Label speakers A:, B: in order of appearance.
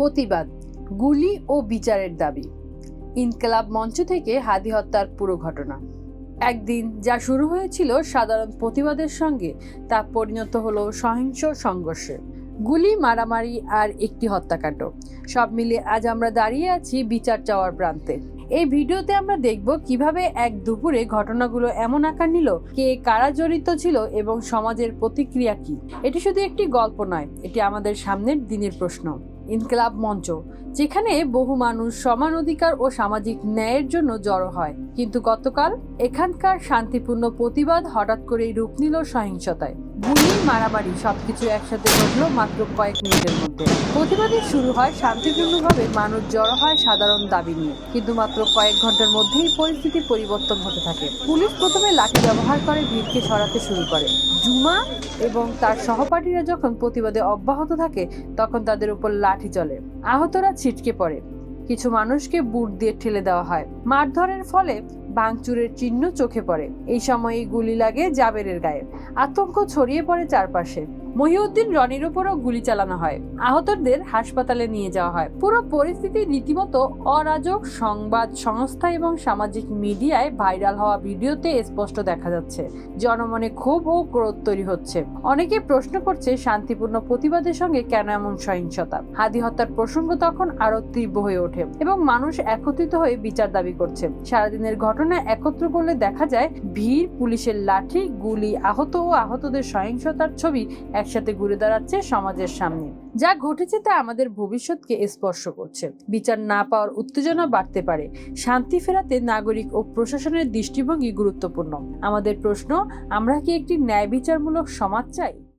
A: প্রতিবাদ, গুলি ও বিচারের দাবি। ইনকলাব মঞ্চ থেকে হাদি হত্যার পুরো ঘটনা। একদিন যা শুরু হয়েছিল সাধারণ প্রতিবাদের সঙ্গে, তা পরিণত হলো সহিংস সংঘর্ষে। গুলি, মারামারি আর একটি হত্যাকাণ্ড। সব মিলে আজ আমরা দাঁড়িয়ে আছি বিচার চাওয়ার প্রান্তে। এই ভিডিওতে আমরা দেখব কীভাবে এক দুপুরে ঘটনাগুলো এমন আকার নিল, কে কারা জড়িত ছিল এবং সমাজের প্রতিক্রিয়া কি। এটি শুধু একটি গল্প নয়, এটি আমাদের সামনের দিনের প্রশ্ন। ইনকলাব মঞ্চ, যেখানে বহু মানুষ সমান অধিকার ও সামাজিক ন্যায়ের জন্য জড়ো হয়। কিন্তু গতকাল এখানকার শান্তিপূর্ণ প্রতিবাদ হঠাৎ করেই রূপ নিল সহিংসতায়। গুলি মারামারি সবকিছু একসাথে ঘটলো মাত্র কয়েক মিনিটের মধ্যে। প্রতিবাদই শুরু হয় শান্তিপূর্ণভাবে, মানুষ জড়ো হয় সাধারণ দাবি নিয়ে। কিন্তু মাত্র কয়েক ঘণ্টার মধ্যেই পরিস্থিতি পরিবর্তন হতে থাকে। পুলিশ প্রথমে লাঠি ব্যবহার করে ভিড়কে সরাতে শুরু করে। জুমা এবং তার সহপাঠীরা যখন প্রতিবাদে অব্যাহত থাকে, তখন তাদের উপর লাঠি চলে। আহতরা ছিটকে পড়ে। কিছু মানুষকে বুট দিয়ে ঠেলে দেওয়া হয়। মারধরের ফলে ভাঙচুরের চিহ্ন চোখে পড়ে। এই সময়ে গুলি লাগে জাবেরের গায়ে। আতঙ্ক ছড়িয়ে পড়ে চারপাশে। মহিউদ্দিন রনির উপরও গুলি চালানো হয়। আহতদের হাসপাতালে নিয়ে যাওয়া হয়। পুরো পরিস্থিতি রীতিমতো অরাজক সংবাদ সংস্থা এবং সামাজিক মিডিয়ায় ভাইরাল হওয়া ভিডিওতে স্পষ্ট দেখা যাচ্ছে। জনমনে ক্ষোভ ও ক্রোধ তৈরি হচ্ছে। অনেকে প্রশ্ন করছে, শান্তিপূর্ণ প্রতিবাদের সঙ্গে কেন এমন সহিংসতা? হাদি হত্যার প্রসঙ্গ তখন আরও তীব্র হয়ে ওঠে এবং মানুষ একত্রিত হয়ে বিচার দাবি করছে। সারাদিনের ঘটনা একত্র করলে দেখা যায়, ভিড়, পুলিশের লাঠি, গুলি, আহত ও আহতদের সহিংসতার ছবি একসাথে ঘুরে দাঁড়াচ্ছে সমাজের সামনে। যা ঘটেছে তা আমাদের ভবিষ্যৎকে স্পর্শ করছে। বিচার না পাওয়ার উত্তেজনা বাড়তে পারে। শান্তি ফেরাতে নাগরিক ও প্রশাসনের দৃষ্টিভঙ্গি গুরুত্বপূর্ণ। আমাদের প্রশ্ন, আমরা কি একটি ন্যায় বিচারমূলক সমাজ চাই?